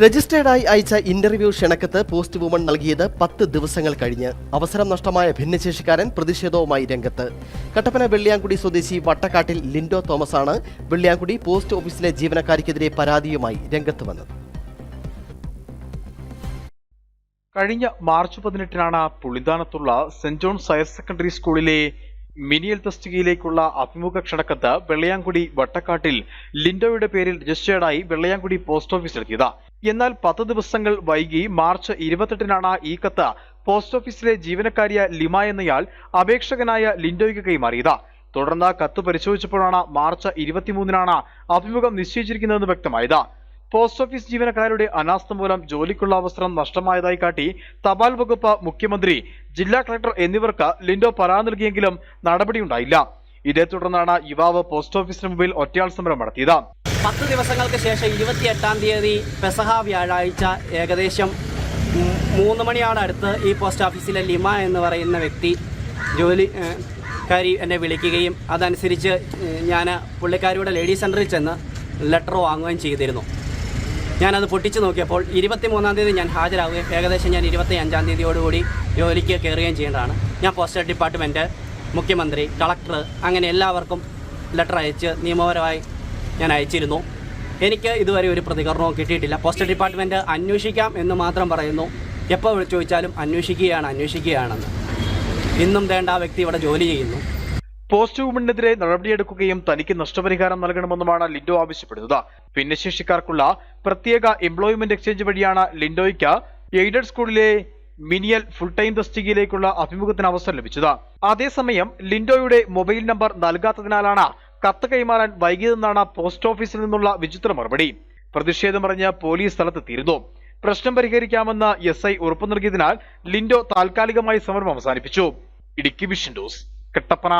രജിസ്റ്റേർഡായി അയച്ച interview ക്ഷണക്കത്ത് post woman നൽകിയത് പത്ത് ദിവസങ്ങൾ കഴിഞ്ഞ്. അവസരം നഷ്ടമായ ഭിന്നശേഷിക്കാരൻ പ്രതിഷേധവുമായി രംഗത്ത്. കട്ടപ്പന വെള്ളിയാങ്കുടി സ്വദേശി വട്ടക്കാട്ടിൽ ലിൻഡോ തോമസ് ആണ് വെള്ളിയാങ്കുടി പോസ്റ്റ് ഓഫീസിലെ ജീവനക്കാരിക്കെതിരെ പരാതിയുമായി രംഗത്ത് വന്നത്. കഴിഞ്ഞ മാർച്ച് പതിനെട്ടിനാണ് പുളിദാനത്തുള്ള സെന്റ് ജോൺസ് ഹയർ സെക്കൻഡറി സ്കൂളിലെ മിനിയൽ തസ്തികയിലേക്കുള്ള അഭിമുഖ ക്ഷണക്കത്ത് വെള്ളയാംകുടി വട്ടക്കാട്ടിൽ ലിൻഡോയുടെ പേരിൽ രജിസ്റ്റേർഡായി വെള്ളയാംകുടി പോസ്റ്റ് ഓഫീസിലെത്തിയത് എന്നാൽ പത്ത് ദിവസങ്ങൾ വൈകി മാർച്ച് ഇരുപത്തെട്ടിനാണ് ഈ കത്ത്. പോസ്റ്റ് ഓഫീസിലെ ജീവനക്കാരിയ ലിമ എന്നയാൾ അപേക്ഷകനായ ലിൻഡോയ്ക്ക് കൈമാറിയത്. തുടർന്ന് കത്ത് പരിശോധിച്ചപ്പോഴാണ് മാർച്ച് ഇരുപത്തിമൂന്നിനാണ് അഭിമുഖം നിശ്ചയിച്ചിരിക്കുന്നതെന്ന് വ്യക്തമായത്. പോസ്റ്റ് ഓഫീസ് ജീവനക്കാരുടെ അനാസ്ഥ മൂലം ജോലിക്കുള്ള അവസരം നഷ്ടമായതായി കാട്ടി തപാൽ വകുപ്പ് മുഖ്യമന്ത്രി ജില്ലാ കളക്ടർ എന്നിവർക്ക് ലിൻഡോ പരാതി നൽകിയെങ്കിലും നടപടിയുണ്ടായില്ല. ഇതേ തുടർന്നാണ് യുവാവ് പോസ്റ്റ് ഓഫീസിന് മുമ്പിൽ ഒറ്റയാൾ സമരം നടത്തിയത്. പത്ത് ദിവസങ്ങൾക്ക് ശേഷം ഇരുപത്തിയെട്ടാം തീയതി പെസഹ വ്യാഴാഴ്ച ഏകദേശം മൂന്ന് മണിയാണ് അടുത്ത് ഈ പോസ്റ്റ് ഓഫീസിലെ ലിമ എന്ന് പറയുന്ന വ്യക്തി ജോലി എന്നെ വിളിക്കുകയും അതനുസരിച്ച് ഞാൻ പുള്ളിക്കാരിയുടെ ലേഡീസ് സെന്ററിൽ ചെന്ന് ലെറ്റർ വാങ്ങുകയും ചെയ്തിരുന്നു. ഞാനത് പൊട്ടിച്ച് നോക്കിയപ്പോൾ ഇരുപത്തി മൂന്നാം തീയതി ഞാൻ ഹാജരാകുകയും ഏകദേശം ഞാൻ ഇരുപത്തി അഞ്ചാം തീയതിയോടുകൂടി ജോലിക്ക് കയറുകയും ചെയ്യേണ്ടതാണ്. ഞാൻ പോസ്റ്റൽ ഡിപ്പാർട്ട്മെന്റ് മുഖ്യമന്ത്രി കളക്ടർ അങ്ങനെ എല്ലാവർക്കും ലെറ്റർ അയച്ച് നിയമപരമായി ഞാൻ അയച്ചിരുന്നു. എനിക്ക് ഇതുവരെ ഒരു പ്രതികരണവും കിട്ടിയിട്ടില്ല. പോസ്റ്റൽ ഡിപ്പാർട്ട്മെന്റ് അന്വേഷിക്കാം എന്ന് മാത്രം പറയുന്നു. എപ്പോൾ ചോദിച്ചാലും അന്വേഷിക്കുകയാണ് അന്വേഷിക്കുകയാണെന്ന്. ഇന്നും വേണ്ട ആ വ്യക്തി ഇവിടെ ജോലി ചെയ്യുന്നു. പോസ്റ്റ് വുമണിനെതിരെ നടപടിയെടുക്കുകയും തനിക്ക് നഷ്ടപരിഹാരം നൽകണമെന്നുമാണ് ലിൻഡോ ആവശ്യപ്പെടുന്നത്. ഭിന്നശേഷിക്കാർക്കുള്ള പ്രത്യേക എംപ്ലോയ്മെന്റ് എക്സ്ചേഞ്ച് വഴിയാണ് ലിൻഡോയ്ക്ക് എയ്ഡഡ് സ്കൂളിലെ മിനിയൽ ഫുൾ ടൈം തസ്തികയിലേക്കുള്ള അഭിമുഖത്തിന് അവസരം ലഭിച്ചത്. അതേസമയം ലിൻഡോയുടെ മൊബൈൽ നമ്പർ നൽകാത്തതിനാലാണ് കത്ത് കൈമാറാൻ വൈകിയതെന്നാണ് പോസ്റ്റ് ഓഫീസിൽ നിന്നുള്ള വിചിത്ര മറുപടി. പ്രതിഷേധമറിഞ്ഞ് പോലീസ് സ്ഥലത്തെത്തിയിരുന്നു. പ്രശ്നം പരിഹരിക്കാമെന്ന് എസ് ഐ ഉറപ്പു നൽകിയതിനാൽ ലിൻഡോ താൽക്കാലികമായി സമരം അവസാനിപ്പിച്ചു. ഇടുക്കി വിഷൻ ഡോസ് കട്ടപ്പന.